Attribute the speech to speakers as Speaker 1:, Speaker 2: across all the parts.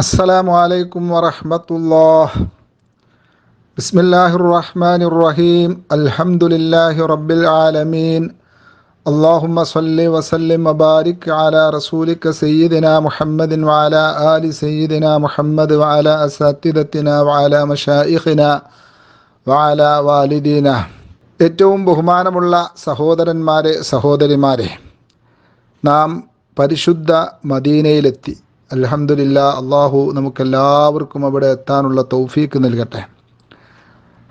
Speaker 1: അസ്സലാമു അലൈക്കും വറഹമത്തുല്ലാ ബിസ്മില്ലാഹിർ റഹ്മാനിർ റഹീം. അൽഹംദുലില്ലാഹി റബ്ബിൽ ആലമീൻ. അള്ളാഹുമ്മ സല്ലി വസല്ലിം മബാരിക് അല റസൂലിക്ക സയ്യിദിന മുഹമ്മദിൻ വാല ആലി സയ്യിദിന മുഹമ്മദ് വാല അസത്തിദത്തിന വാല മഷായിഖിന വാല വാലിദീന. ഏറ്റവും ബഹുമാനമുള്ള സഹോദരന്മാരെ സഹോദരിമാരെ നാം പരിശുദ്ധ മദീനയിലെത്തി. അലഹമില്ല അള്ളാഹു നമുക്കെല്ലാവർക്കും അവിടെ എത്താനുള്ള തൗഫീക്ക് നൽകട്ടെ.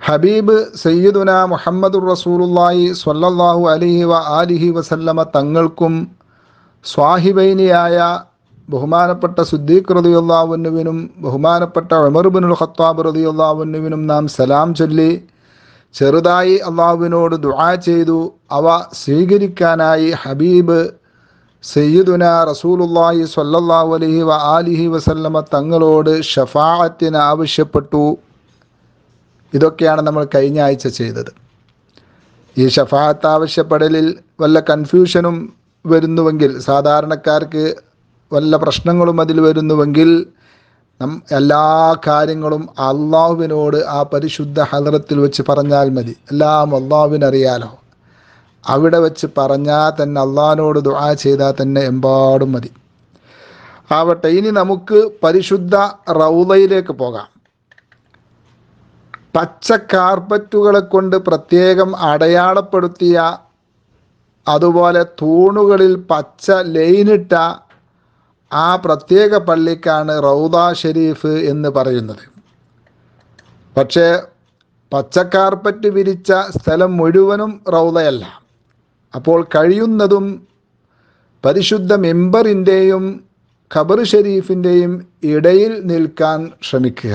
Speaker 1: ഹബീബ് സയ്യിദുന മുഹമ്മദുർ റസൂലുല്ലായി സ്വല്ലല്ലാഹു അലിഹി വ അലിഹി വസല്ലമ തങ്ങൾക്കും സ്വാഹിബൈനിയായ ബഹുമാനപ്പെട്ട സുദ്ദീഖ് റളിയല്ലാഹുവിനും ബഹുമാനപ്പെട്ട ഉമർ ബിനുൽ ഖത്താബ് റളിയല്ലാഹുവിനും നാം സലാം ചൊല്ലി ചെറുതായി അള്ളാഹുവിനോട് ദുആ ചെയ്തു. അവ സ്വീകരിക്കാനായി ഹബീബ് സയ്യിദുന റസൂലുള്ളാഹി സ്വല്ലല്ലാഹു അലൈഹി വ ആലിഹി വസല്ലമ തങ്ങളോട് ഷഫാഅത്തിന് ആവശ്യപ്പെട്ടു. ഇതൊക്കെയാണ് നമ്മൾ കഴിഞ്ഞ ആഴ്ച ചെയ്തത്. ഈ ഷഫാഅത്ത് ആവശ്യപ്പെടലിൽ വല്ല കൺഫ്യൂഷനും വരുന്നുവെങ്കിൽ സാധാരണക്കാർക്ക് വല്ല പ്രശ്നങ്ങളും അതിൽ വരുന്നുവെങ്കിൽ നം എല്ലാ കാര്യങ്ങളും അള്ളാഹുവിനോട് ആ പരിശുദ്ധ ഹലറത്തിൽ വെച്ച് പറഞ്ഞാൽ മതി. എല്ലാം അള്ളാഹുവിനറിയാലോ. അവിടെ വെച്ച് പറഞ്ഞാൽ തന്നെ അള്ളഹാനോട് ദുആ ചെയ്താൽ തന്നെ എമ്പാടും മതി. ആവട്ടെ ഇനി നമുക്ക് പരിശുദ്ധ റൗലയിലേക്ക് പോകാം. പച്ച കാർപ്പറ്റുകളെ കൊണ്ട് പ്രത്യേകം അടയാളപ്പെടുത്തിയ അതുപോലെ തൂണുകളിൽ പച്ച ലൈനിട്ട ആ പ്രത്യേക പള്ളിക്കാണ് റൗദ ഷെരീഫ് എന്ന് പറയുന്നത്. പക്ഷേ പച്ചക്കാർപ്പറ്റ് വിരിച്ച സ്ഥലം മുഴുവനും റൗദയല്ല അപ്പോൾ കഴിയുന്നതും പരിശുദ്ധ മെമ്പറിന്റെയും ഖബർ ഷെരീഫിന്റെയും ഇടയിൽ നിൽക്കാൻ ശ്രമിക്കുക.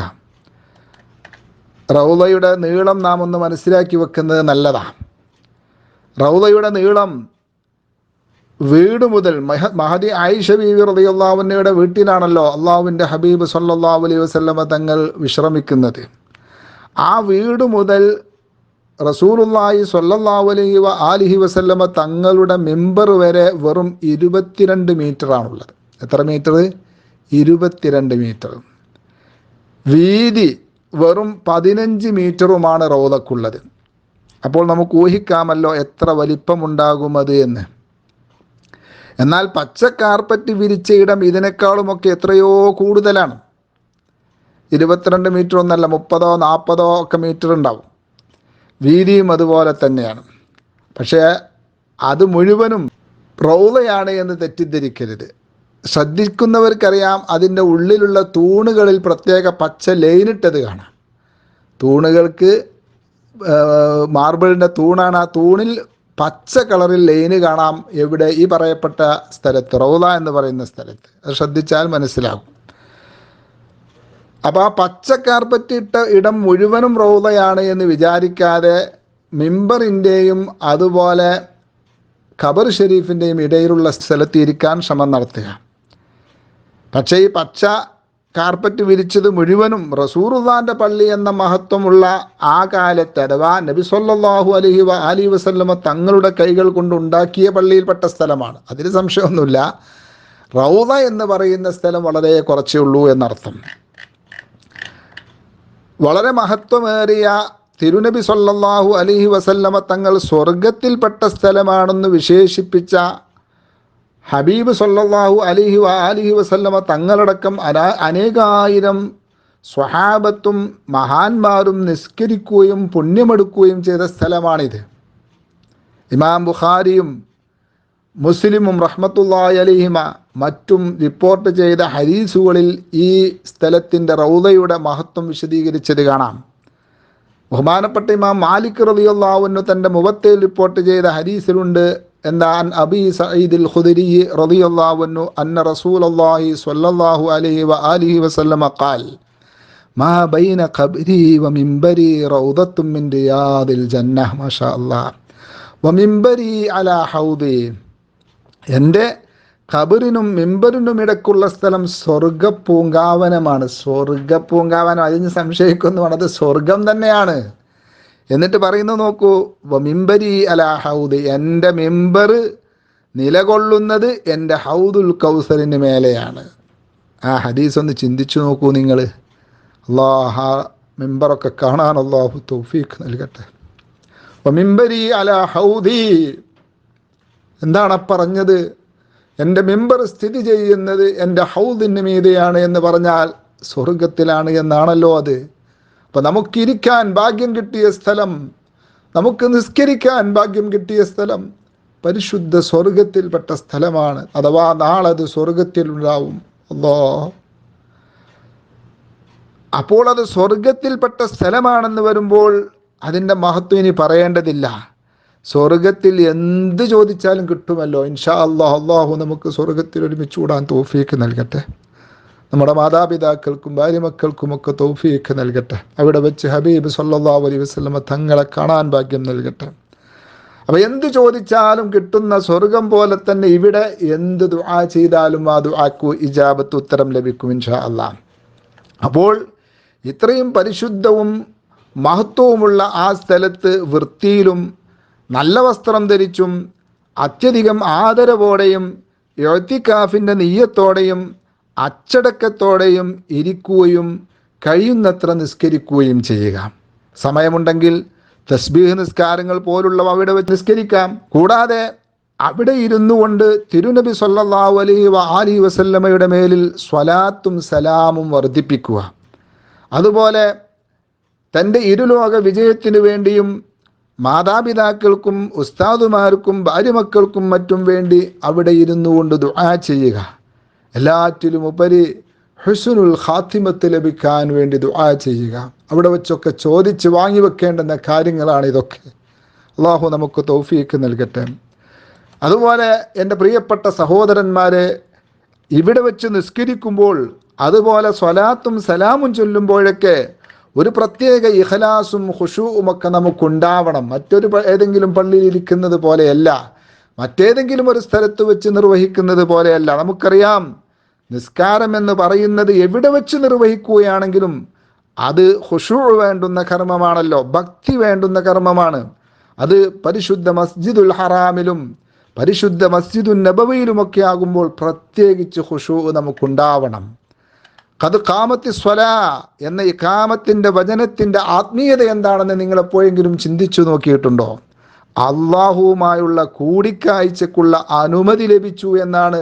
Speaker 1: റൗദയുടെ നീളം നാം ഒന്ന് മനസ്സിലാക്കി വെക്കുന്നത് നല്ലതാണ് റൗദയുടെ നീളം വീട് മുതൽ മഹ മഹദി ആയിഷ ബീവി റളിയല്ലാഹുവിന്റെ വീട്ടിലാണല്ലോ അള്ളാഹുവിന്റെ ഹബീബ് സല്ലാ അലൈഹി വസ്ലമ തങ്ങൾ വിശ്രമിക്കുന്നത്. ആ വീട് മുതൽ റസൂലുള്ളാഹി സ്വല്ലല്ലാഹു അലൈഹി വ ആലിഹി വസല്ലമ തങ്ങളുടെ മെമ്പർ വരെ വെറും ഇരുപത്തിരണ്ട് മീറ്ററാണുള്ളത്. എത്ര മീറ്റർ? ഇരുപത്തിരണ്ട് മീറ്റർ. വീതി വെറും പതിനഞ്ച് മീറ്ററുമാണ് റൗദക്കുള്ളത്. അപ്പോൾ നമുക്ക് ഊഹിക്കാമല്ലോ എത്ര വലിപ്പമുണ്ടാകും അത് എന്ന്. എന്നാൽ പച്ച കാർപ്പറ്റ് വിരിച്ച ഇടം ഇതിനേക്കാളുമൊക്കെ എത്രയോ കൂടുതലാണ്. ഇരുപത്തിരണ്ട് മീറ്റർ ഒന്നല്ല മുപ്പതോ നാൽപ്പതോ ഒക്കെ മീറ്റർ ഉണ്ടാവും വീതിയും അതുപോലെ തന്നെയാണ്. പക്ഷേ അത് മുഴുവനും റൗളയാണ് എന്ന് തെറ്റിദ്ധരിക്കരുത്. ശ്രദ്ധിക്കുന്നവർക്കറിയാം അതിന്റെ ഉള്ളിലുള്ള തൂണുകളിൽ പ്രത്യേക പച്ച ലൈനിട്ടത് കാണാം. തൂണുകൾക്ക് മാർബിളിന്റെ തൂണാണ് ആ തൂണിൽ പച്ച കളറിൽ ലൈന് കാണാം. എവിടെ ഈ പറയപ്പെട്ട സ്ഥലത്ത് റൗല എന്ന് പറയുന്ന സ്ഥലത്ത്. അത് ശ്രദ്ധിച്ചാൽ മനസ്സിലാകും. അപ്പോൾ ആ പച്ച കാർപ്പറ്റ് ഇട്ട ഇടം മുഴുവനും റൗളയാണ് എന്ന് വിചാരിക്കാതെ മിമ്പറിന്റെയും അതുപോലെ ഖബർ ഷെരീഫിന്റെയും ഇടയിലുള്ള സ്ഥലത്ത് ഇരിക്കാൻ ശ്രമം നടത്തുക. പക്ഷേ ഈ പച്ച കാർപ്പറ്റ് വിരിച്ചത് മുഴുവനും റസൂറുദാന്റെ പള്ളി എന്ന മഹത്വമുള്ള ആ കാലത്ത് അഥവാ നബി സല്ലാഹു അലൈഹി അലി വസല്ലമ തങ്ങളുടെ കൈകൾ കൊണ്ട് ഉണ്ടാക്കിയ പള്ളിയിൽപ്പെട്ട സ്ഥലമാണ്. അതിന് സംശയമൊന്നുമില്ല. റൗദ എന്ന് പറയുന്ന സ്ഥലം വളരെ കുറച്ചേ ഉള്ളൂ എന്നർത്ഥം. വളരെ മഹത്വമേറിയ തിരുനബി സല്ലാഹു അലിഹി വസല്ലമ തങ്ങൾ സ്വർഗത്തിൽപ്പെട്ട സ്ഥലമാണെന്ന് വിശേഷിപ്പിച്ച ഹബീബ് സല്ലാഹു അലിഹി വ ആലിഹി വസല്ലമ തങ്ങളടക്കം അനാ അനേകായിരം സ്വഹാബത്തും മഹാന്മാരും നിസ്കരിക്കുകയും പുണ്യമെടുക്കുകയും ചെയ്ത സ്ഥലമാണിത്. ഇമാം ബുഖാരിയും മുസ്ലിമും റഹ്മത്തുല്ലായി അലിഹിമ മറ്റും റിപ്പോർട്ട് ചെയ്ത ഹരീസുകളിൽ ഈ സ്ഥലത്തിന്റെ റൗദയുടെ മഹത്വം വിശദീകരിച്ചത് കാണാം. ബഹുമാനപ്പെട്ട ഇമാം മാലിക് റളിയല്ലാഹുവിനു തന്റെ മുഖത്തിൽ റിപ്പോർട്ട് ചെയ്ത ഹരീസിലുണ്ട് എന്നാൽ അബി സഈദിൽ ഖുദരി റബിയുള്ളാവുന്നു അന്ന റസൂലുള്ളാഹി സ്വല്ലല്ലാഹു അലൈഹി വ ആലിഹി വസല്ലമ ഖാൽ മാ ബൈന ഖബരി വ മിംബരി റൗദത്തും മിൻ റിയാദിൽ ജന്ന മാഷാ അല്ലാഹ്. വ മിംബരി അലാ ഹൗദി എന്റെ ഖബറിനും മിമ്പറിനും ഇടക്കുള്ള സ്ഥലം സ്വർഗ പൂങ്കാവനമാണ് സ്വർഗ പൂങ്കാവനം അതിന് സംശയിക്കുന്നതാണ് അത് സ്വർഗം തന്നെയാണ്. എന്നിട്ട് പറയുന്നത് നോക്കൂ മിമ്പരി അല ഹൗദ് എന്റെ മിമ്പർ നിലകൊള്ളുന്നത് എന്റെ ഹൗദുൽ കൗസറിന് മേലെയാണ്. ആ ഹദീസ് ഒന്ന് ചിന്തിച്ചു നോക്കൂ നിങ്ങൾ അള്ളാഹ മെമ്പറൊക്കെ കാണാൻ അള്ളാഹു തൗഫീഖ് നൽകട്ടെ. മിമ്പരി അല ഹൗദി എന്താണ് പറഞ്ഞത്? എന്റെ മെമ്പർ സ്ഥിതി ചെയ്യുന്നത് എന്റെ ഹൗദിന് മീതെയാണ് എന്ന് പറഞ്ഞാൽ സ്വർഗത്തിലാണ് എന്നാണല്ലോ അത്. അപ്പം നമുക്കിരിക്കാൻ ഭാഗ്യം കിട്ടിയ സ്ഥലം നമുക്ക് നിസ്കരിക്കാൻ ഭാഗ്യം കിട്ടിയ സ്ഥലം പരിശുദ്ധ സ്വർഗത്തിൽപ്പെട്ട സ്ഥലമാണ്. അഥവാ നാളത് സ്വർഗത്തിലുണ്ടാവും. അല്ലോ അപ്പോൾ അത് സ്വർഗത്തിൽപ്പെട്ട സ്ഥലമാണെന്ന് വരുമ്പോൾ അതിന്റെ മഹത്വം ഇനി പറയേണ്ടതില്ല. സ്വർഗത്തിൽ എന്ത് ചോദിച്ചാലും കിട്ടുമല്ലോ. ഇൻഷാ അള്ളാഹ് അള്ളാഹു നമുക്ക് സ്വർഗത്തിൽ ഒരുമിച്ച് കൂടാൻ തോഫീക്ക് നൽകട്ടെ. നമ്മുടെ മാതാപിതാക്കൾക്കും ഭാര്യമക്കൾക്കുമൊക്കെ തൗഫീഖ് നൽകട്ടെ. അവിടെ വെച്ച് ഹബീബ് സല്ലാ അലൈ വസ്ലമ തങ്ങളെ കാണാൻ ഭാഗ്യം നൽകട്ടെ. അപ്പൊ എന്ത് ചോദിച്ചാലും കിട്ടുന്ന സ്വർഗം പോലെ തന്നെ ഇവിടെ എന്ത് ദുആ ചെയ്താലും ആ ദുആക്കു ഇജാബത്ത് ഉത്തരം ലഭിക്കും ഇൻഷാ അള്ളാഹ്. അപ്പോൾ ഇത്രയും പരിശുദ്ധവും മഹത്വവുമുള്ള ആ സ്ഥലത്ത് വൃത്തിയിലും നല്ല വസ്ത്രം ധരിച്ചും അത്യധികം ആദരവോടെയും എഴുത്തിക്കാഫിന്റെ നെയ്യത്തോടെയും അച്ചടക്കത്തോടെയും ഇരിക്കുകയും കഴിയുന്നത്ര നിസ്കരിക്കുകയും ചെയ്യുക. സമയമുണ്ടെങ്കിൽ തസ്ബീഹ് നിസ്കാരങ്ങൾ പോലുള്ളവ അവിടെ വെച്ച് നിസ്കരിക്കാം. കൂടാതെ അവിടെ ഇരുന്നു കൊണ്ട് തിരുനബി സല്ലല്ലാഹു അലൈഹി ആലി വസല്ലമയുടെ മേലിൽ സ്വലാത്തും സലാമും വർദ്ധിപ്പിക്കുക. അതുപോലെ തന്റെ ഇരുലോക വിജയത്തിനു വേണ്ടിയും മാതാപിതാക്കൾക്കും ഉസ്താദുമാർക്കും ഭാര്യമക്കൾക്കും മറ്റും വേണ്ടി അവിടെ ഇരുന്നു കൊണ്ട് ദുആ ചെയ്യുക. എല്ലാറ്റിലും ഉപരി ഹുസുനുൽ ഖാത്തിമത്ത് ലഭിക്കാൻ വേണ്ടി ദുആ ചെയ്യുക. അവിടെ വെച്ചൊക്കെ ചോദിച്ച് വാങ്ങി വെക്കേണ്ടുന്ന കാര്യങ്ങളാണ് ഇതൊക്കെ. അള്ളാഹു നമുക്ക് തൗഫീക്ക് നൽകട്ടെ. അതുപോലെ എന്റെ പ്രിയപ്പെട്ട സഹോദരന്മാരെ ഇവിടെ വെച്ച് നിസ്കരിക്കുമ്പോൾ അതുപോലെ സ്വലാത്തും സലാമും ചൊല്ലുമ്പോഴൊക്കെ ഒരു പ്രത്യേക ഇഹലാസും ഹുഷുവും ഒക്കെ നമുക്കുണ്ടാവണം. മറ്റൊരു ഏതെങ്കിലും പള്ളിയിൽ ഇരിക്കുന്നത് പോലെയല്ല. മറ്റേതെങ്കിലും ഒരു സ്ഥലത്ത് വെച്ച് നിർവഹിക്കുന്നത് പോലെയല്ല. നമുക്കറിയാം നിസ്കാരം എന്ന് പറയുന്നത് എവിടെ വെച്ച് നിർവഹിക്കുകയാണെങ്കിലും അത് ഹുഷു വേണ്ടുന്ന കർമ്മമാണല്ലോ. ഭക്തി വേണ്ടുന്ന കർമ്മമാണ്. അത് പരിശുദ്ധ മസ്ജിദുൽ ഹറാമിലും പരിശുദ്ധ മസ്ജിദുൽ നബവിയിലുമൊക്കെ ആകുമ്പോൾ പ്രത്യേകിച്ച് ഹുഷു നമുക്കുണ്ടാവണം. കത് കാമത്തി സ്വല എന്ന ഈ കാമത്തിന്റെ വചനത്തിന്റെ ആത്മീയത എന്താണെന്ന് നിങ്ങൾ എപ്പോഴെങ്കിലും ചിന്തിച്ചു നോക്കിയിട്ടുണ്ടോ? അള്ളാഹുവുമായുള്ള കൂടിക്കാഴ്ചക്കുള്ള അനുമതി ലഭിച്ചു എന്നാണ്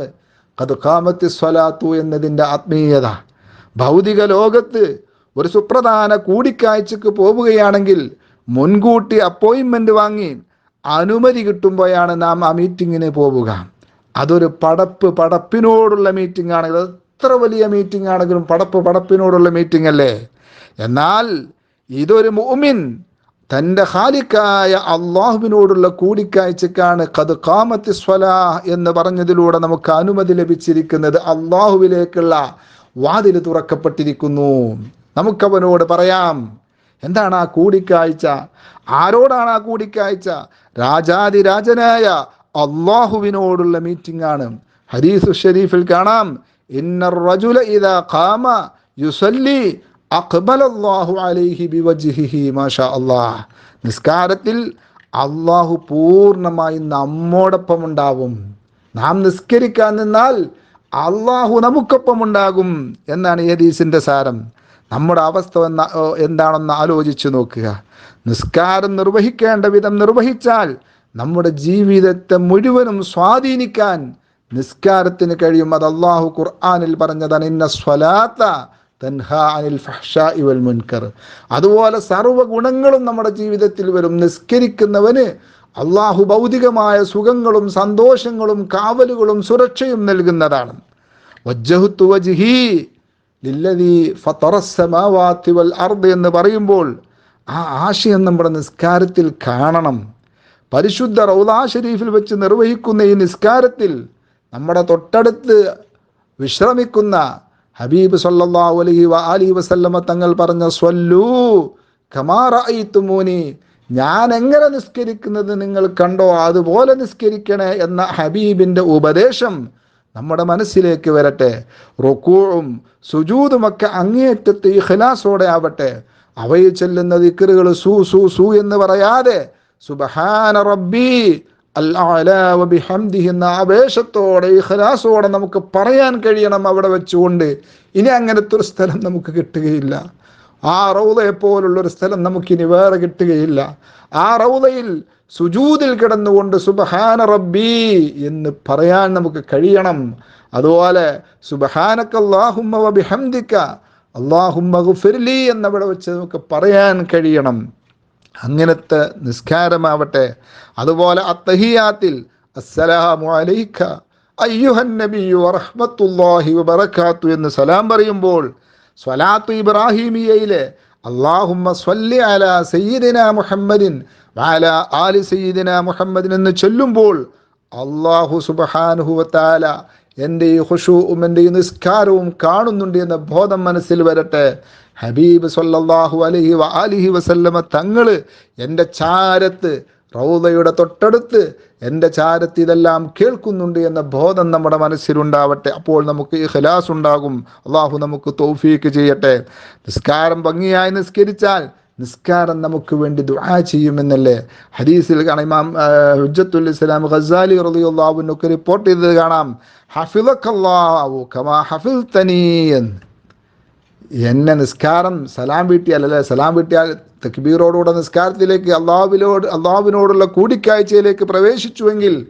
Speaker 1: കത് കാമത്തി സ്വലാത്തു എന്നതിന്റെ ആത്മീയത. ഭൗതിക ലോകത്ത് ഒരു സുപ്രധാന കൂടിക്കാഴ്ചക്ക് പോവുകയാണെങ്കിൽ മുൻകൂട്ടി അപ്പോയിൻമെന്റ് വാങ്ങി അനുമതി കിട്ടുമ്പോഴാണ് നാം ആ മീറ്റിങ്ങിന് പോവുക. അതൊരു പടപ്പ് പടപ്പിനോടുള്ള മീറ്റിംഗ് ആണ് എത്ര വലിയ മീറ്റിംഗ് ആണെങ്കിലും പടപ്പ് പടപ്പിനോടുള്ള മീറ്റിംഗ് അല്ലേ? എന്നാൽ ഇതൊരു മുഅ്മിൻ തന്റെ ഹാലിക്കായ അള്ളാഹുവിനോടുള്ള കൂടിക്കാഴ്ചക്കാണ് കത് കാമത്തി സ്വലാ എന്ന് പറഞ്ഞതിലൂടെ നമുക്ക് അനുമതി ലഭിച്ചിരിക്കുന്നത് അള്ളാഹുവിലേക്കുള്ള വാതിൽ തുറക്കപ്പെട്ടിരിക്കുന്നു. നമുക്കവനോട് പറയാം എന്താണ് ആ കൂടിക്കാഴ്ച? ആരോടാണ് ആ കൂടിക്കാഴ്ച? രാജാതിരാജനായ അള്ളാഹുവിനോടുള്ള മീറ്റിംഗ് ആണ്. ഹരീസ് ഷെരീഫിൽ കാണാം ഇന്ന റജുല ഇദാ ഖാമ യുസല്ലി മാഷാ നിസ്കാരത്തിൽ അള്ളാഹു പൂർണമായി നമ്മോടൊപ്പം ഉണ്ടാവും നാം നിസ്കരിക്കാൻ നിന്നാൽ അള്ളാഹു നമുക്കൊപ്പം ഉണ്ടാകും എന്നാണ് ഈ സാരം. നമ്മുടെ അവസ്ഥ എന്ന എന്താണെന്ന് ആലോചിച്ചു നോക്കുക. നിസ്കാരം നിർവഹിക്കേണ്ട വിധം നിർവഹിച്ചാൽ നമ്മുടെ ജീവിതത്തെ മുഴുവനും സ്വാധീനിക്കാൻ നിസ്കാരത്തിന് കഴിയും. അത് അള്ളാഹു ഖുർആാനിൽ പറഞ്ഞതാണ് ഇന്ന സ്വലാത്ത അനിൽ മുൻകർ. അതുപോലെ സർവ ഗുണങ്ങളും നമ്മുടെ ജീവിതത്തിൽ വരും. നിസ്കരിക്കുന്നവന് അള്ളാഹു ഭൗതികമായ സുഖങ്ങളും സന്തോഷങ്ങളും കാവലുകളും സുരക്ഷയും നൽകുന്നതാണ്. വൽ അർദ് എന്ന് പറയുമ്പോൾ ആ ആശയം നമ്മുടെ നിസ്കാരത്തിൽ കാണണം. പരിശുദ്ധ റൗദാ ഷരീഫിൽ വെച്ച് നിർവഹിക്കുന്ന ഈ നിസ്കാരത്തിൽ നമ്മുടെ തൊട്ടടുത്ത് വിശ്രമിക്കുന്ന ഹബീബ് സല്ലാ അലഹി വ അലി വസല്ലമ തങ്ങൾ പറഞ്ഞ സ്വല്ലൂ കമാറൂനി ഞാൻ എങ്ങനെ നിസ്കരിക്കുന്നത് നിങ്ങൾ കണ്ടോ? അതുപോലെ നിസ്കരിക്കണേ എന്ന ഹബീബിന്റെ ഉപദേശം നമ്മുടെ മനസ്സിലേക്ക് വരട്ടെ. റുക്കൂഴും സുജൂതുമൊക്കെ അങ്ങേയറ്റത്ത് ഇഖ്ലാസോടെ ആവട്ടെ. അവയിൽ ചെല്ലുന്ന ദിക്കറുകൾ സു സു സു എന്ന് പറയാതെ സുബഹാന റബ്ബി അല്ലാഹി എന്ന ആവേശത്തോടെ ഇഹ്ലാസോടെ നമുക്ക് പറയാൻ കഴിയണം അവിടെ വെച്ചുകൊണ്ട്. ഇനി അങ്ങനത്തെ ഒരു സ്ഥലം നമുക്ക് കിട്ടുകയില്ല. ആ റൗദയെ പോലുള്ള ഒരു സ്ഥലം നമുക്കിനി വേറെ കിട്ടുകയില്ല. ആ റൗദയിൽ സുജൂതിൽ കിടന്നുകൊണ്ട് സുബഹാന റബ്ബി എന്ന് പറയാൻ നമുക്ക് കഴിയണം. അതുപോലെ സുബഹാനക്കല്ലാഹുമ്മ ബിഹംദിക്ക അള്ളാഹുമ്മ ഗുഫിർലി എന്നവിടെ വെച്ച് നമുക്ക് പറയാൻ കഴിയണം. അങ്ങനത്തെ നിസ്കാരമാവട്ടെ. അതുപോലെ അത്തഹിയാത്തിൽ അസ്സലാമു അലൈക്ക അയ്യുഹൻ നബിയു വറഹ്മത്തുള്ളാഹി വബറകാത്തു എന്ന് സലാം പറയുമ്പോൾ സ്വലാത്തു ഇബ്രാഹിമിയയിലെ അള്ളാഹുമ്മ സ്വല്ലി അല സയ്യിദിന മുഹമ്മദിൻ വാല ആലി സയ്യിദിന മുഹമ്മദിൻ എന്ന് ചൊല്ലുമ്പോൾ അള്ളാഹു സുബഹാനുഹുവത്താല എന്റെ ഈ ഹുഷുവും എന്റെ ഈ നിസ്കാരവും കാണുന്നുണ്ട് എന്ന ബോധം മനസ്സിൽ വരട്ടെ. ഹബീബ് സല്ലല്ലാഹു അലഹി വ അലിഹി വസല്ലമ തങ്ങൾ എന്റെ ചാരത്ത് റൗദയുടെ തൊട്ടടുത്ത് എന്റെ ചാരത്ത് ഇതെല്ലാം കേൾക്കുന്നുണ്ട് എന്ന ബോധം നമ്മുടെ മനസ്സിലുണ്ടാവട്ടെ. അപ്പോൾ നമുക്ക് ഇഖ്ലാസ് ഉണ്ടാകും. അള്ളാഹു നമുക്ക് തൗഫീക്ക് ചെയ്യട്ടെ. നിസ്കാരം ഭംഗിയായി നിസ്കരിച്ചാൽ നിസ്കാരം നമുക്ക് വേണ്ടി ദുആ ചെയ്യുമെന്നല്ലേ? ഹദീസിൽ കാണാം. ഇമാം ഹുജ്ജത്തുൽ ഇസ്ലാം ഖസാലി റളിയല്ലാഹു അൻഹു റിപ്പോർട്ട് ചെയ്തത് കാണാം. ഹഫിളക്കല്ലാഹു കമാ ഹഫിൽതനീ എന്ന്. എന്നെ നിസ്കാരം സലാം വീട്ടിയാൽ അല്ലെ സലാം വീട്ടിയാൽ തക്ബീറോടുകൂടെ നിസ്കാരത്തിലേക്ക് അള്ളാവിനോട് അള്ളാവിനോടുള്ള കൂടിക്കാഴ്ചയിലേക്ക് പ്രവേശിച്ചുവെങ്കിൽ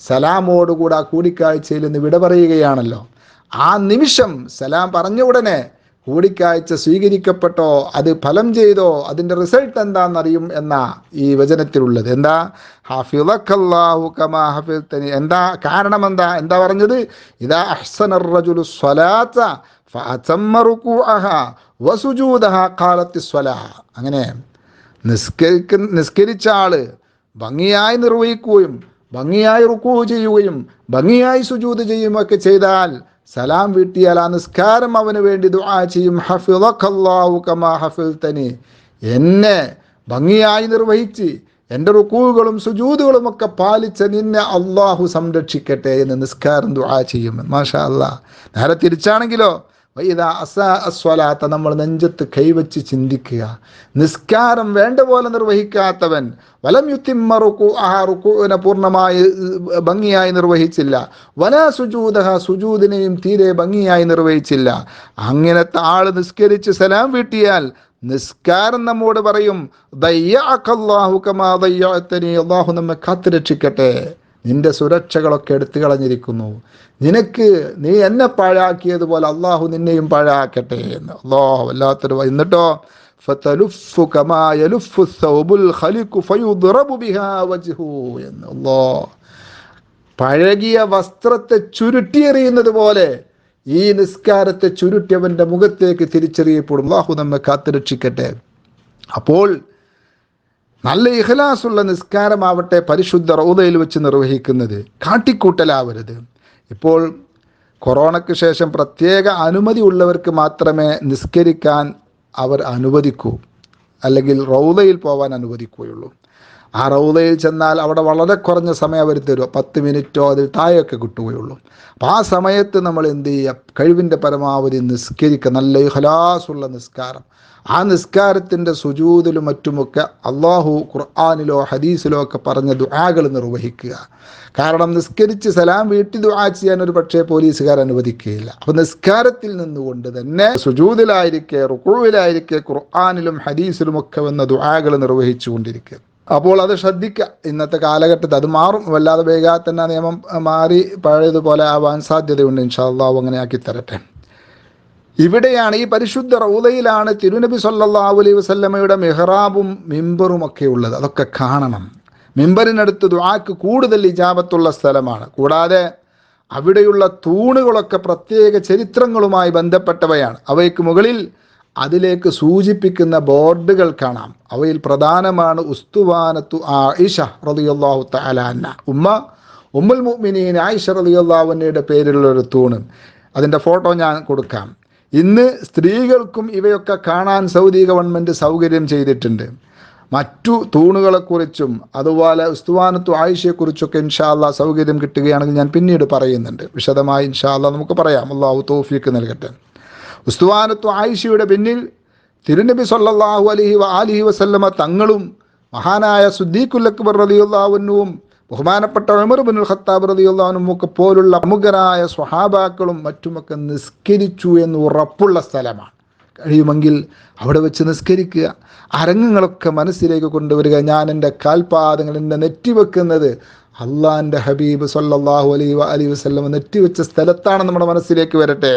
Speaker 1: സലാമോടുകൂടെ ആ കൂടിക്കാഴ്ചയിൽ നിന്ന് വിട പറയുകയാണല്ലോ. ആ നിമിഷം സലാം പറഞ്ഞ ഉടനെ കൂടിക്കാഴ്ച സ്വീകരിക്കപ്പെട്ടോ അത് ഫലം ചെയ്തോ അതിന്റെ റിസൾട്ട് എന്താണെന്നറിയും എന്ന ഈ വചനത്തിലുള്ളത്. എന്താ? ഹാഫിളക്കല്ലാഹു കമാ ഹഫിൽതനി എന്താ? കാരണം എന്താ? എന്താ പറഞ്ഞത്? ഇതാ അഹ്സനർ സ്വലാത്ത അങ്ങനെ നിസ്കരിക്ക നിസ്കരിച്ച ആൾ ഭംഗിയായി നിർവഹിക്കുകയും ഭംഗിയായി റുക്കൂ ചെയ്യുകയും ഭംഗിയായി സുജൂദ് ചെയ്യുകയൊക്കെ ചെയ്താൽ സലാം വീട്ടിയാൽ ആ നിസ്കാരം അവന് വേണ്ടി ദുആ ചെയ്യും. എന്നെ ഭംഗിയായി നിർവഹിച്ച് എന്റെ റുക്കൂകളും സുജൂതുകളും ഒക്കെ പാലിച്ച് നിന്നെ അള്ളാഹു സംരക്ഷിക്കട്ടെ എന്ന് നിസ്കാരം ദുആ ചെയ്യും. മാഷാ അല്ലാ നേരെ തിരിച്ചാണെങ്കിലോ വൈദാ അസാ അസ്വലാത്ത നമ്മൾ നെഞ്ചത്ത് കൈവച്ച് ചിന്തിക്കുക. നിസ്കാരം വേണ്ട പോലെ നിർവഹിക്കാത്തവൻ വലം യുത്തിമ്മ റുക്കു ആ റുക്കുവിനെ പൂർണമായി ഭംഗിയായി നിർവഹിച്ചില്ല. വല സുജൂദഹ സുജൂദിനെയും തീരെ ഭംഗിയായി നിർവഹിച്ചില്ല. അങ്ങനത്തെ ആൾ നിസ്കരിച്ച് സലാം വീട്ടിയാൽ നിസ്കാരം നമ്മോട് പറയും ദയ്യാഖല്ലാഹു കമാ ദയ്യാത്തനി അള്ളാഹു നമ്മെ കാത്തുരക്ഷിക്കട്ടെ നിന്റെ സുരക്ഷകളൊക്കെ എടുത്തു കളഞ്ഞിരിക്കുന്നു. നിനക്ക് നീ എന്നെ പാഴാക്കിയതുപോലെ അള്ളാഹു നിന്നെയും പാഴാക്കട്ടെ എന്ന്. അള്ളാഹു വല്ലാത്തൊരു എന്നിട്ടോ എന്ന്. പഴകിയ വസ്ത്രത്തെ ചുരുട്ടിയെറിയുന്നത് പോലെ ഈ നിസ്കാരത്തെ ചുരുട്ടിയവന്റെ മുഖത്തേക്ക് തിരിച്ചറിയപ്പെടും. അള്ളാഹു നമ്മെ കാത്തുരക്ഷിക്കട്ടെ. അപ്പോൾ നല്ല ഇഖലാസുള്ള നിസ്കാരമാവട്ടെ പരിശുദ്ധ റൗദയിൽ വെച്ച് നിർവഹിക്കുന്നത് കാട്ടിക്കൂട്ടലാവരുത്. ഇപ്പോൾ കൊറോണയ്ക്ക് ശേഷം പ്രത്യേക അനുമതി ഉള്ളവർക്ക് മാത്രമേ നിസ്കരിക്കാൻ അവർ അനുവദിക്കൂ. അല്ലെങ്കിൽ റൗദയിൽ പോകാൻ അനുവദിക്കുകയുള്ളൂ. ആ റൗദയിൽ ചെന്നാൽ അവിടെ വളരെ കുറഞ്ഞ സമയം അവർ തരും. പത്ത് മിനിറ്റോ അതിൽ താഴെയൊക്കെ കിട്ടുകയുള്ളൂ. അപ്പം ആ സമയത്ത് നമ്മൾ എന്ത് ചെയ്യുക? കഴിവിന്റെ പരമാവധി നിസ്കരിക്കുക. നല്ല ഹലാസുള്ള നിസ്കാരം. ആ നിസ്കാരത്തിന്റെ സുജൂതിലും മറ്റുമൊക്കെ അള്ളാഹു ഖുർആാനിലോ ഹദീസിലോ ഒക്കെ പറഞ്ഞ ദുആകൾ നിർവഹിക്കുക. കാരണം നിസ്കരിച്ച് സലാം വീട്ടിൽ ദുആ ചെയ്യാൻ ഒരു പക്ഷേ പോലീസുകാർ അനുവദിക്കുകയില്ല. അപ്പോൾ നിസ്കാരത്തിൽ നിന്നുകൊണ്ട് തന്നെ സുജൂതിലായിരിക്കെ റുക്കുവിലായിരിക്കെ ഖുർആാനിലും ഹദീസിലും ഒക്കെ വന്ന ദുആകൾ നിർവഹിച്ചു കൊണ്ടിരിക്കുക അപ്പോൾ അത് ശ്രദ്ധിക്കുക ഇന്നത്തെ കാലഘട്ടത്തിൽ അത് മാറും. വല്ലാതെ വേഗാതെ തന്നെ നിയമം മാറി പഴയതുപോലെ ആവാൻ സാധ്യതയുണ്ട്. ഇൻഷാല്ലാവ് അങ്ങനെ ആക്കി തരട്ടെ. ഇവിടെയാണ് ഈ പരിശുദ്ധ റൗദയിലാണ് തിരുനബി സല്ലല്ലാഹു അലൈഹി വസല്ലമയുടെ മെഹ്റാബും മിമ്പറും ഒക്കെ ഉള്ളത്. അതൊക്കെ കാണണം. മിമ്പറിനടുത്ത് ദുആക്ക് കൂടുതൽ ഇജാപത്തുള്ള സ്ഥലമാണ്. കൂടാതെ അവിടെയുള്ള തൂണുകളൊക്കെ പ്രത്യേക ചരിത്രങ്ങളുമായി ബന്ധപ്പെട്ടവയാണ്. അവയ്ക്ക് മുകളിൽ അതിലേക്ക് സൂചിപ്പിക്കുന്ന ബോർഡുകൾ കാണാം. അവയിൽ പ്രധാനമാണ് ഉസ്തുവാനത്തു ആയിഷ റളിയല്ലാഹു തആല അന്ന ഉമ്മ ഉമ്മുൽ മുഅ്മിനീൻ ആയിഷ റളിയല്ലാഹുവിന്റെ പേരിലുള്ള ഒരു തൂണ്. അതിന്റെ ഫോട്ടോ ഞാൻ കൊടുക്കാം. ഇന്ന് സ്ത്രീകൾക്കും ഇവയൊക്കെ കാണാൻ സൗദി ഗവൺമെന്റ് സൗകര്യം ചെയ്തിട്ടുണ്ട്. മറ്റു തൂണുകളെക്കുറിച്ചും അതുപോലെ ഉസ്തുവാനത്തു ആയിഷയെക്കുറിച്ചൊക്കെ ഇൻഷാല്ല സൗകര്യം കിട്ടുകയാണെങ്കിൽ ഞാൻ പിന്നീട് പറയുന്നുണ്ട്. വിശദമായി ഇൻഷാല്ല നമുക്ക് പറയാം. അള്ളാഹു തോഫിക്ക് നൽകട്ടെ. ഉസ്തുവാനത്തു ആയിഷയുടെ പിന്നിൽ തിരുനബി സല്ലാഹു അലഹി വ ആലിഹി വസല്ലമ തങ്ങളും മഹാനായ സുദ്ദീഖുൽ അക്ബർ റളിയല്ലാഹുവിനും ബഹുമാനപ്പെട്ട ഉമർ ബിൻ ഖത്താബ് റളിയല്ലാഹുനും ഒക്കെ പോലുള്ള പ്രമുഖരായ സ്വഹാബാക്കളും മറ്റുമൊക്കെ നിസ്കരിച്ചു എന്ന് ഉറപ്പുള്ള സ്ഥലമാണ്. കഴിയുമെങ്കിൽ അവിടെ വെച്ച് നിസ്കരിക്കുക. അരങ്ങുകളൊക്കെ മനസ്സിലേക്ക് കൊണ്ടുവരിക. ഞാൻ എന്റെ കാൽപാദങ്ങൾ എന്റെ നെറ്റി വെക്കുന്നത് അള്ളാന്റെ ഹബീബ് സല്ലല്ലാഹു അലൈഹി അലി വസ്ലം നെറ്റിവെച്ച സ്ഥലത്താണ് നമ്മുടെ മനസ്സിലേക്ക് വരട്ടെ.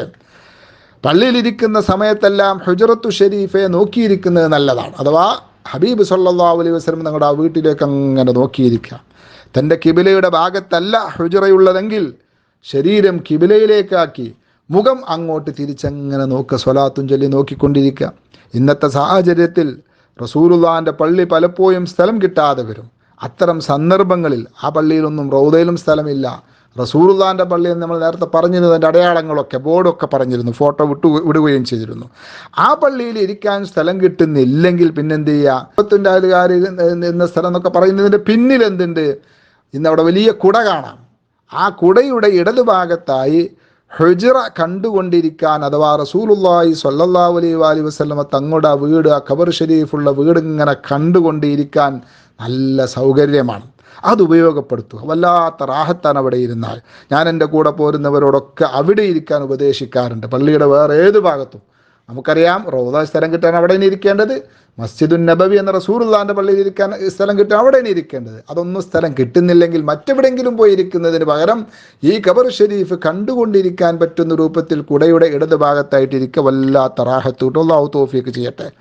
Speaker 1: പള്ളിയിലിരിക്കുന്ന സമയത്തെല്ലാം ഹുജറത്തു ഷെരീഫെ നോക്കിയിരിക്കുന്നത് നല്ലതാണ്. അഥവാ ഹബീബ് സല്ലാ അലൈഹി വസ്ലം നിങ്ങളുടെ ആ വീട്ടിലേക്ക് അങ്ങനെ നോക്കിയിരിക്കുക. തന്റെ കിബിലയുടെ ഭാഗത്തല്ല ഹുജറയുള്ളതെങ്കിൽ ശരീരം കിബിലയിലേക്കാക്കി മുഖം അങ്ങോട്ട് തിരിച്ചങ്ങനെ നോക്കുക സ്വലാത്തും ചൊല്ലി നോക്കിക്കൊണ്ടിരിക്കുക. ഇന്നത്തെ സാഹചര്യത്തിൽ റസൂലുള്ളാന്റെ പള്ളി പലപ്പോഴും സ്ഥലം കിട്ടാതെ വരും. അത്തരം സന്ദർഭങ്ങളിൽ ആ പള്ളിയിലൊന്നും റൗദയിലും സ്ഥലമില്ല. റസൂറുല്ലാന്റെ പള്ളിയിൽ നമ്മൾ നേരത്തെ പറഞ്ഞിരുന്നതിന്റെ അടയാളങ്ങളൊക്കെ ബോർഡൊക്കെ പറഞ്ഞിരുന്നു ഫോട്ടോ വിട്ടു വിടുകയും ചെയ്തിരുന്നു. ആ പള്ളിയിൽ ഇരിക്കാൻ സ്ഥലം കിട്ടുന്നില്ലെങ്കിൽ പിന്നെന്ത് ചെയ്യുക മുപ്പത്തിന്റെ അയലുകാർ എന്ന സ്ഥലം എന്നൊക്കെ പറയുന്നതിന്റെ പിന്നിൽ എന്തുണ്ട്? ഇന്ന് അവിടെ വലിയ കുട കാണാം. ആ കുടയുടെ ഇടതുഭാഗത്തായി ഹുജിറ കണ്ടുകൊണ്ടിരിക്കാൻ അഥവാ റസൂലുള്ളാഹി സ്വല്ലല്ലാഹു അലൈ വാലി വസ്ലമ തങ്ങളുടെ വീട് ആ ഖബർ ഷരീഫുള്ള വീട് ഇങ്ങനെ കണ്ടുകൊണ്ടിരിക്കാൻ നല്ല സൗകര്യമാണ്. അത് ഉപയോഗപ്പെടുത്തുക. വല്ലാത്ത റാഹത്താണ് അവിടെ ഇരുന്നാൽ. ഞാൻ എന്റെ കൂടെ പോരുന്നവരോടൊക്കെ അവിടെ ഇരിക്കാൻ ഉപദേശിക്കാറുണ്ട്. പള്ളിയുടെ വേറെ ഏത് ഭാഗത്തും. നമുക്കറിയാം റോദ സ്ഥലം കിട്ടാൻ അവിടെ ഇരിക്കേണ്ടത്. മസ്ജിദുൻ നബവി എന്ന റസൂറുല്ലാന്റെ പള്ളിയിൽ ഇരിക്കാൻ സ്ഥലം കിട്ടാൻ അവിടെ ഇരിക്കേണ്ടത്. അതൊന്നും സ്ഥലം കിട്ടുന്നില്ലെങ്കിൽ മറ്റെവിടെയെങ്കിലും പോയി ഇരിക്കുന്നതിന് പകരം ഈ ഖബർ ഷെരീഫ് കണ്ടുകൊണ്ടിരിക്കാൻ പറ്റുന്ന രൂപത്തിൽ കുടയുടെ ഇടത് ഭാഗത്തായിട്ട് ഇരിക്കുക വല്ലാത്ത റാഹത്തൂട്ടുള്ള അള്ളാഹു തോഫിയൊക്കെ ചെയ്യട്ടെ.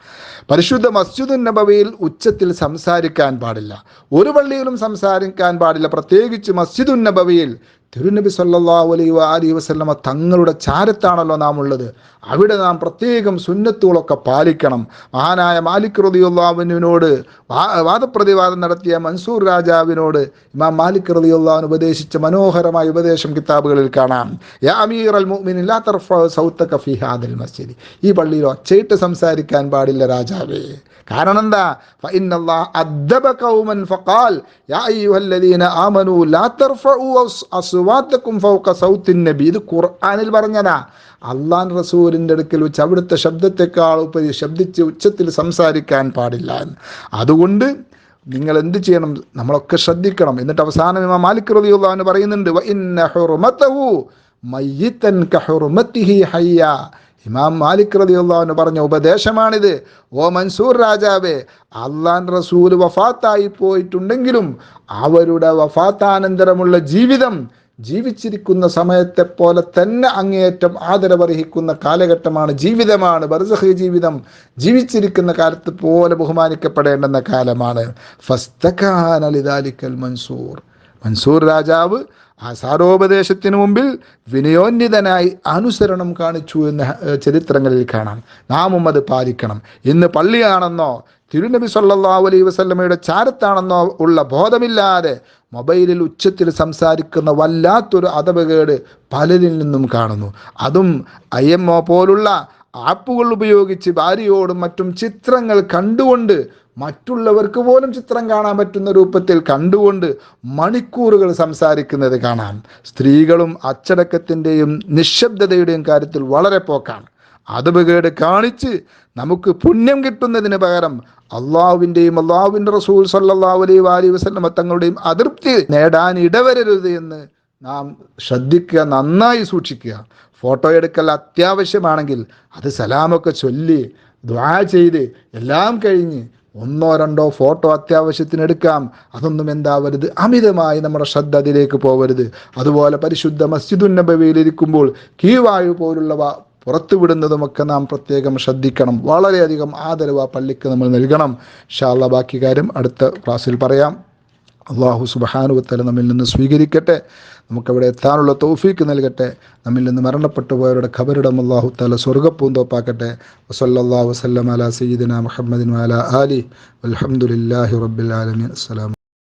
Speaker 1: പരിശുദ്ധ മസ്ജിദുൻ നബവിയിൽ ഉച്ചത്തിൽ സംസാരിക്കാൻ പാടില്ല. ഒരു പള്ളിയിലും സംസാരിക്കാൻ പാടില്ല. പ്രത്യേകിച്ച് മസ്ജിദുൻ നബവിയിൽ തിരുനബി സല്ലാ അലൈഹി അലി വസ്ലമ തങ്ങളുടെ ചാരത്താണല്ലോ നാം ഉള്ളത്. അവിടെ നാം പ്രത്യേകം സുന്നത്തുകളൊക്കെ പാലിക്കണം. മഹാനായ മാലിക് റതിയുള്ളാവിനോട് വാദപ്രതിവാദം നടത്തിയ മൻസൂർ രാജാവിനോട് ഇമാം മാലിക് റളിയല്ലാഹു ഉപദേശിച്ച മനോഹരമായ ഉപദേശം കിതാബുകളിൽ കാണാം. മസ്ജിദ്. ഈ പള്ളിയിൽ ഒച്ചയിട്ട് സംസാരിക്കാൻ പാടില്ല രാജാവേ. കാരണം എന്താ? അദ്ദബ ഖൗമൻ ഫഖാൽ യാ അയ്യുഹല്ലദീന ലാ തർഫഉ നബി. ഇത് ഖുർആനിൽ പറഞ്ഞതാ. അള്ളാൻ റസൂലിന്റെ അടുക്കൽ വെച്ച് അവിടുത്തെ ശബ്ദത്തെക്കാൾ ഉപരി ശബ്ദിച്ച് ഉച്ചത്തിൽ സംസാരിക്കാൻ പാടില്ല എന്ന്. അതുകൊണ്ട് നിങ്ങൾ എന്ത് ചെയ്യണം? നമ്മളൊക്കെ ശ്രദ്ധിക്കണം. എന്നിട്ട് അവസാനം ഇമാം മാലിക് റളിയല്ലാഹു പറയുന്നുണ്ട് ഇമാം മാലിക് റളിയല്ലാഹു പറഞ്ഞ ഉപദേശമാണിത്. ഓ മൻസൂർ രാജാവേ അള്ളാൻ റസൂൽ വഫാത്തായി പോയിട്ടുണ്ടെങ്കിലും അവരുടെ വഫാത്താനന്തരമുള്ള ജീവിതം ജീവിച്ചിരിക്കുന്ന സമയത്തെ പോലെ തന്നെ അങ്ങേയറ്റം ആദരവർഹിക്കുന്ന കാലഘട്ടമാണ് ജീവിതമാണ്. ബർസഹി ജീവിതം ജീവിച്ചിരിക്കുന്ന കാലത്ത് പോലെ ബഹുമാനിക്കപ്പെടേണ്ടുന്ന കാലമാണ്. ഫസ്തഖാനലിദാലിക്കൽ മൻസൂർ. മൻസൂർ രാജാവ് ആ സാരോപദേശത്തിന് മുമ്പിൽ വിനയോന്നിതനായി അനുസരണം കാണിച്ചു എന്ന് ചരിത്രങ്ങളിൽ കാണാം. നാമും അത് പാലിക്കണം. ഇന്ന് പള്ളിയാണെന്നോ തിരുനബി സല്ലാ അലൈഹി വസല്ലമയുടെ ചാരത്താണെന്നോ ഉള്ള ബോധമില്ലാതെ മൊബൈലിൽ ഉച്ചത്തിൽ സംസാരിക്കുന്ന വല്ലാത്തൊരു അതപകേട് പലരിൽ നിന്നും കാണുന്നു. അതും ഐ എം ഒ പോലുള്ള ആപ്പുകൾ ഉപയോഗിച്ച് ഭാര്യയോടും മറ്റും ചിത്രങ്ങൾ കണ്ടുകൊണ്ട് മറ്റുള്ളവർക്ക് പോലും ചിത്രം കാണാൻ പറ്റുന്ന രൂപത്തിൽ കണ്ടുകൊണ്ട് മണിക്കൂറുകൾ സംസാരിക്കുന്നത് കാണാം. സ്ത്രീകളും അച്ചടക്കത്തിന്റെയും നിശബ്ദതയുടെയും കാര്യത്തിൽ വളരെ പോക്കാണ്. അതപകേട് കാണിച്ച് നമുക്ക് പുണ്യം കിട്ടുന്നതിന് പകരം അള്ളാഹുവിന്റെയും അള്ളാഹുവിന്റെ റസൂൽ സല്ലല്ലാഹു അലൈഹി വാലി വസ്ലമ തങ്ങളുടെയും അതൃപ്തി നേടാൻ ഇടവരരുത് എന്ന് നാം ശ്രദ്ധിക്കുക നന്നായി സൂക്ഷിക്കുക. ഫോട്ടോ എടുക്കൽ അത്യാവശ്യമാണെങ്കിൽ അത് സലാമൊക്കെ ചൊല്ലി ദ്വാ ചെയ്ത് എല്ലാം കഴിഞ്ഞ് ഒന്നോ രണ്ടോ ഫോട്ടോ അത്യാവശ്യത്തിന് എടുക്കാം. അതൊന്നും എന്താവരുത്? അമിതമായി നമ്മുടെ ശ്രദ്ധ അതിലേക്ക് പോവരുത്. അതുപോലെ പരിശുദ്ധ മസ്ജിദുൻ നബവിയിൽ ഇരിക്കുമ്പോൾ കീവായു പോലുള്ളവ പുറത്തുവിടുന്നതുമൊക്കെ നാം പ്രത്യേകം ശ്രദ്ധിക്കണം. വളരെയധികം ആദരവ് ആ പള്ളിക്ക് നമ്മൾ നൽകണം. ഷാള്ള ബാക്കി കാര്യം അടുത്ത ക്ലാസ്സിൽ പറയാം. അള്ളാഹു സുബഹാനുവത്തല നമ്മിൽ നിന്ന് സ്വീകരിക്കട്ടെ. നമുക്കവിടെ എത്താനുള്ള തൗഫീക്ക് നൽകട്ടെ. നമ്മിൽ നിന്ന് മരണപ്പെട്ടു പോയവരുടെ ഖബറിടം അള്ളാഹു തല സ്വർഗപ്പൂന്തോപ്പാക്കട്ടെ വസല്ലാ വസ്ലം അല സയ്യിദിന മുഹമ്മദിൻ അല അലി അലഹമുല്ലാഹി റബ്ബിൽ ആലമീൻ. അസ്സലാം